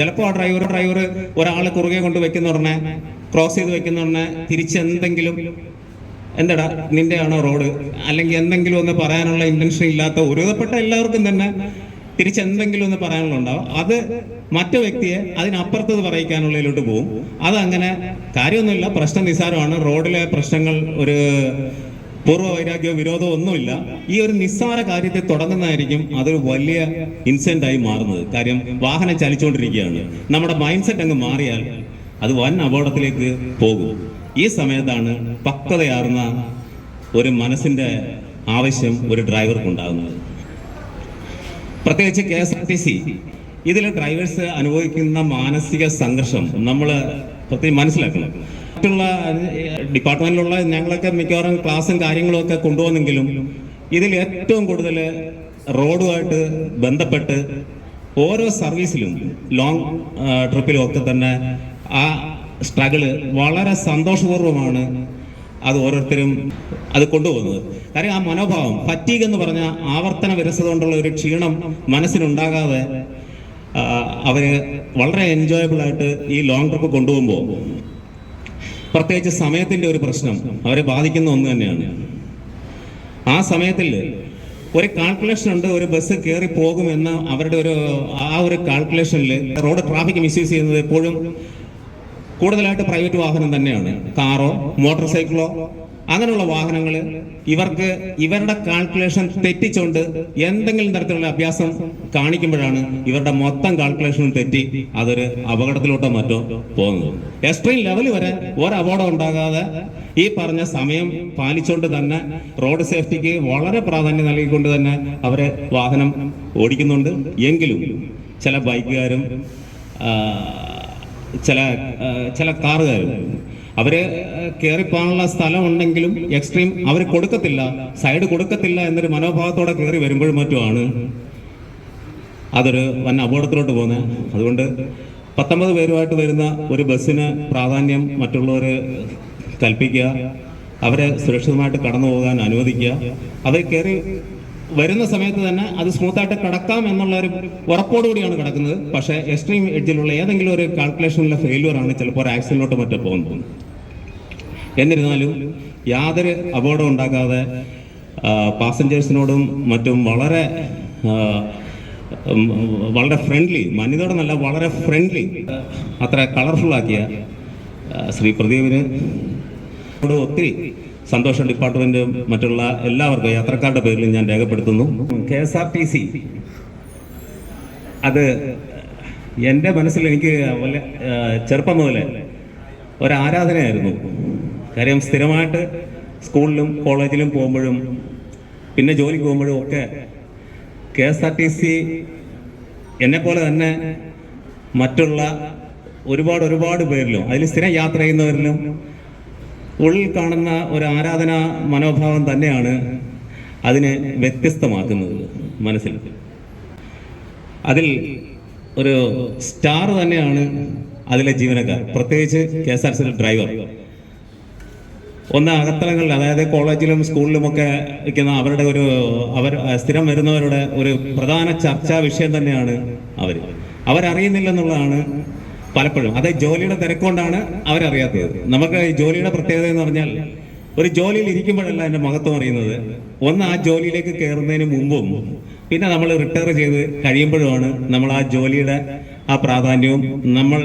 ചിലപ്പോൾ ആ driver driver ഒരാളെ കുറുകെ കൊണ്ട് വെക്കുന്ന ഉടനെ ക്രോസ് ചെയ്ത് വെക്കുന്ന ഉടനെ തിരിച്ച് എന്തെങ്കിലും എന്താടാ നിന്റെയാണോ റോഡ് അല്ലെങ്കിൽ എന്തെങ്കിലും ഒന്ന് പറയാനുള്ള ഇന്റൻഷൻ ഇല്ലാത്ത ഒരുവിധപ്പെട്ട എല്ലാവർക്കും തന്നെ തിരിച്ച് എന്തെങ്കിലും ഒന്ന് പറയാനുള്ള ഉണ്ടാവും. അത് മറ്റു വ്യക്തിയെ അതിനപ്പുറത്തത് പറയിക്കാനുള്ളതിലോട്ട് പോകും അതങ്ങനെ കാര്യമൊന്നുമില്ല. പ്രശ്നം നിസ്സാരമാണ്. റോഡിലെ പ്രശ്നങ്ങൾ ഒരു പൂർവ വൈരാഗ്യവും വിരോധവും ഒന്നുമില്ല. ഈ ഒരു നിസ്സാര കാര്യത്തെ തുടങ്ങുന്നതായിരിക്കും അതൊരു വലിയ ഇൻസിഡന്റ് ആയി മാറുന്നത്. കാര്യം വാഹനം ചലിച്ചുകൊണ്ടിരിക്കുകയാണ്. നമ്മുടെ മൈൻഡ് സെറ്റ് അങ്ങ് മാറിയാൽ അത് വൻ അപകടത്തിലേക്ക് പോകും. ഈ സമയത്താണ് പക്വതയാർന്ന ഒരു മനസ്സിന്റെ ആവശ്യം ഒരു ഡ്രൈവർക്ക് ഉണ്ടാകുന്നത് പ്രത്യേകിച്ച് K S R T C. ഇതിൽ ഡ്രൈവേഴ്സ് അനുഭവിക്കുന്ന മാനസിക സംഘർഷം നമ്മൾ പ്രത്യേകം മനസ്സിലാക്കണം. മറ്റുള്ള ഡിപ്പാർട്ട്മെന്റിലുള്ള ഞങ്ങളൊക്കെ മിക്കവാറും ക്ലാസ്സും കാര്യങ്ങളൊക്കെ കൊണ്ടുപോകുന്നെങ്കിലും ഇതിൽ ഏറ്റവും കൂടുതൽ റോഡുമായിട്ട് ബന്ധപ്പെട്ട് ഓരോ സർവീസിലും ലോങ് ട്രിപ്പിലും ഒക്കെ തന്നെ ആ സ്ട്രഗിൾ വളരെ സന്തോഷപൂർവമാണ് അത് ഓരോരുത്തരും അത് കൊണ്ടുപോകുന്നത്. കാര്യം ആ മനോഭാവം ഫറ്റീഗ് എന്ന് പറഞ്ഞ ആവർത്തന വിരസത കൊണ്ടുള്ള ഒരു ക്ഷീണം മനസ്സിനുണ്ടാകാതെ അവർ വളരെ എൻജോയബിൾ ആയിട്ട് ഈ ലോങ് ട്രിപ്പ് കൊണ്ടുപോകുമ്പോൾ പ്രത്യേകിച്ച് സമയത്തിന്റെ ഒരു പ്രശ്നം അവരെ ബാധിക്കുന്ന ഒന്ന് തന്നെയാണ്. ആ സമയത്തിൽ ഒരു കാൽക്കുലേഷൻ ഉണ്ട് ഒരു ബസ് കയറി പോകുമെന്ന അവരുടെ ഒരു ആ ഒരു കാൽക്കുലേഷനിൽ റോഡ് ട്രാഫിക് മിസ്യൂസ് ചെയ്യുന്നത് എപ്പോഴും കൂടുതലായിട്ട് പ്രൈവറ്റ് വാഹനം തന്നെയാണ്. കാറോ മോട്ടോർ സൈക്കിളോ അങ്ങനെയുള്ള വാഹനങ്ങൾ ഇവർക്ക് ഇവരുടെ കാൽക്കുലേഷൻ തെറ്റിച്ചുകൊണ്ട് എന്തെങ്കിലും തരത്തിലുള്ള അഭ്യാസം കാണിക്കുമ്പോഴാണ് ഇവരുടെ മൊത്തം കാൽക്കുലേഷനും തെറ്റി അതൊരു അപകടത്തിലോട്ടോ മറ്റോ പോകുന്നത്. എക്സ്ട്രീം ലെവൽ വരെ ഒരു അപകടം ഉണ്ടാകാതെ ഈ പറഞ്ഞ സമയം പാലിച്ചുകൊണ്ട് തന്നെ റോഡ് സേഫ്റ്റിക്ക് വളരെ പ്രാധാന്യം നൽകിക്കൊണ്ട് തന്നെ അവരെ വാഹനം ഓടിക്കുന്നുണ്ട്. എങ്കിലും ചില ബൈക്കുകാരും ചില ചില കാറുകാരും അവർ കയറിപ്പോകാനുള്ള സ്ഥലം ഉണ്ടെങ്കിലും എക്സ്ട്രീം അവർ കൊടുക്കത്തില്ല സൈഡ് കൊടുക്കത്തില്ല എന്നൊരു മനോഭാവത്തോടെ കയറി വരുമ്പോഴും മറ്റുമാണ് അതൊരു വൻ അപകടത്തിലോട്ട് പോകുന്നത് അതുകൊണ്ട് പത്തൊമ്പത് പേരുമായിട്ട് വരുന്ന ഒരു ബസ്സിന് പ്രാധാന്യം മറ്റുള്ളവർ കൽപ്പിക്കുക അവരെ സുരക്ഷിതമായിട്ട് കടന്നു പോകാൻ അനുവദിക്കുക അവർ കയറി വരുന്ന സമയത്ത് തന്നെ അത് സ്മൂത്തായിട്ട് കടക്കാം എന്നുള്ള ഒരു ഉറപ്പോടുകൂടിയാണ് കിടക്കുന്നത്. പക്ഷേ എക്സ്ട്രീം എഡ്ജിലുള്ള ഏതെങ്കിലും ഒരു കാൽക്കുലേഷനിലെ ഫെയിലുവർ ആണ് ചിലപ്പോൾ ഒരു ആക്സിഡന്റിലോട്ട് മറ്റോ പോകുന്നത് എന്നിരുന്നാലും യാതൊരു അപകടം ഉണ്ടാക്കാതെ പാസഞ്ചേഴ്സിനോടും മറ്റും വളരെ വളരെ ഫ്രണ്ട്ലി മാന്യതയോടെന്നല്ല വളരെ ഫ്രണ്ട്ലി അത്ര കളർഫുൾ ആക്കിയ ശ്രീ പ്രദീപിന് ഒത്തിരി സന്തോഷം ഡിപ്പാർട്ട്മെന്റ് മറ്റുള്ള എല്ലാവർക്കും യാത്രക്കാരുടെ പേരിൽ ഞാൻ രേഖപ്പെടുത്തുന്നു. K S R T C അത് എന്റെ മനസ്സിൽ എനിക്ക് ചെറുപ്പം മുതലേ ഒരാരാധനയായിരുന്നു കാര്യം സ്ഥിരമായിട്ട് സ്കൂളിലും കോളേജിലും പോകുമ്പോഴും പിന്നെ ജോലിക്ക് പോകുമ്പോഴും ഒക്കെ K S R T C എന്നെ പോലെ തന്നെ മറ്റുള്ള ഒരുപാട് ഒരുപാട് പേരിലും അതിൽ സ്ഥിരം യാത്ര ചെയ്യുന്നവരിലും ഉള്ളിൽ കാണുന്ന ഒരു ആരാധന മനോഭാവം തന്നെയാണ് അതിനെ വ്യത്യസ്തമാക്കുന്നത് മനസ്സിൽ. അതിൽ ഒരു സ്റ്റാർ തന്നെയാണ് അതിലെ ജീവനക്കാർ. പ്രത്യേകിച്ച് K S R C driver ഒന്ന് അകത്തളങ്ങളിൽ അതായത് കോളേജിലും സ്കൂളിലുമൊക്കെ ഇരിക്കുന്ന അവരുടെ ഒരു അവർ സ്ഥിരം വരുന്നവരുടെ ഒരു പ്രധാന ചർച്ചാ വിഷയം തന്നെയാണ് അവർ അവരറിയുന്നില്ലെന്നുള്ളതാണ് പലപ്പോഴും. അത് ജോലിയുടെ തിരക്കൊണ്ടാണ് അവരറിയാത്തത്. നമുക്ക് ജോലിയുടെ പ്രത്യേകത എന്ന് പറഞ്ഞാൽ ഒരു ജോലിയിൽ ഇരിക്കുമ്പോഴല്ല എന്റെ മഹത്വം അറിയുന്നത്. ഒന്ന് ആ ജോലിയിലേക്ക് കയറുന്നതിന് മുമ്പും പിന്നെ നമ്മൾ റിട്ടയർ ചെയ്ത് കഴിയുമ്പോഴുമാണ് നമ്മൾ ആ ജോലിയുടെ ആ പ്രാധാന്യവും നമ്മൾ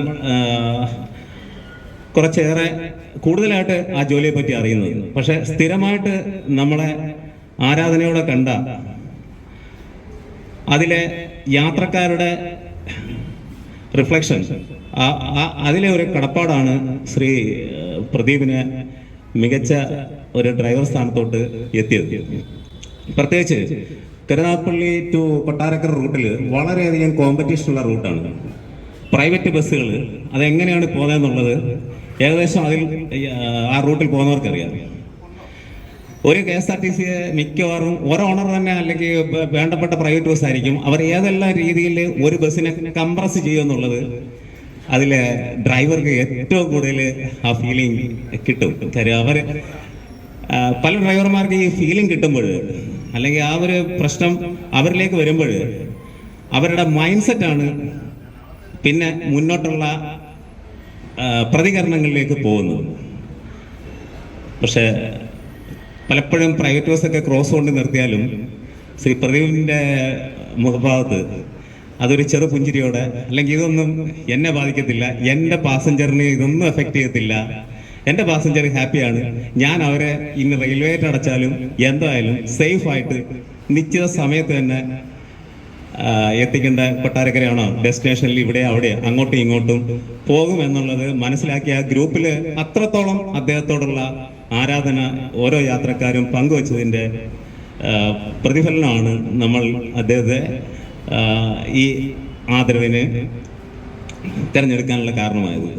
കുറച്ചേറെ കൂടുതലായിട്ട് ആ ജോലിയെ പറ്റി അറിയുന്നത്. പക്ഷെ സ്ഥിരമായിട്ട് നമ്മളെ ആരാധനയോടെ കണ്ട അതിലെ യാത്രക്കാരുടെ റിഫ്ലക്ഷൻ അതിലെ ഒരു കടപ്പാടാണ് ശ്രീ പ്രദീപിന് മികച്ച ഒരു ഡ്രൈവർ സ്ഥാനത്തോട്ട് എത്തിയത്. പ്രത്യേകിച്ച് കരുനാഗപ്പള്ളി ടു കൊട്ടാരക്കര റൂട്ടിൽ വളരെയധികം കോമ്പറ്റീഷൻ ഉള്ള റൂട്ടാണ് പ്രൈവറ്റ് ബസ്സുകൾ അതെങ്ങനെയാണ് പോകുന്നതെന്നുള്ളത് ഏകദേശം അതിൽ ആ റൂട്ടിൽ പോകുന്നവർക്കറിയാം ഒരു K S R T C മിക്കവാറും ഒരു ഓണർ തന്നെ അല്ലെങ്കിൽ വേണ്ടപ്പെട്ട പ്രൈവറ്റ് ബസ് ആയിരിക്കും. അവർ ഏതെല്ലാം രീതിയിൽ ഒരു ബസ്സിനെ കംപ്രസ് ചെയ്യുമെന്നുള്ളത് അതിലെ ഡ്രൈവർക്ക് ഏറ്റവും കൂടുതൽ ആ ഫീലിംഗ് കിട്ടും. കാര്യം അവർ പല ഡ്രൈവർമാർക്ക് ഈ ഫീലിംഗ് കിട്ടുമ്പോൾ അല്ലെങ്കിൽ ആ ഒരു പ്രശ്നം അവരിലേക്ക് വരുമ്പോൾ അവരുടെ മൈൻഡ് സെറ്റാണ് പിന്നെ മുന്നോട്ടുള്ള പ്രതികരണങ്ങളിലേക്ക് പോകുന്നത്. പക്ഷേ പലപ്പോഴും പ്രൈവറ്റ് ബസ്സൊക്കെ ക്രോസ് കൊണ്ട് നിർത്തിയാലും ശ്രീ പ്രദീപിന്റെ മുഖഭാഗത്ത് അതൊരു ചെറു പുഞ്ചിരിയോടെ അല്ലെങ്കിൽ ഇതൊന്നും എന്നെ ബാധിക്കത്തില്ല എന്റെ പാസഞ്ചറിനെ ഇതൊന്നും എഫക്റ്റ് ചെയ്യത്തില്ല എന്റെ പാസഞ്ചർ ഹാപ്പിയാണ് ഞാൻ അവരെ ഇന്ന് റെയിൽവേ അടച്ചാലും എന്തായാലും സേഫ് ആയിട്ട് നിശ്ചിത സമയത്ത് തന്നെ എത്തിക്കേണ്ട കൊട്ടാരക്കരയാണോ ഡെസ്റ്റിനേഷനിൽ ഇവിടെ അവിടെ അങ്ങോട്ടും ഇങ്ങോട്ടും പോകും എന്നുള്ളത് മനസ്സിലാക്കിയ ആ ഗ്രൂപ്പിൽ അത്രത്തോളം അദ്ദേഹത്തോടുള്ള ആരാധന ഓരോ യാത്രക്കാരും പങ്കുവച്ചതിന്റെ പ്രതിഫലനമാണ് നമ്മൾ അദ്ദേഹത്തെ ഈ ആദരവിന് തിരഞ്ഞെടുക്കാനുള്ള കാരണമായത്.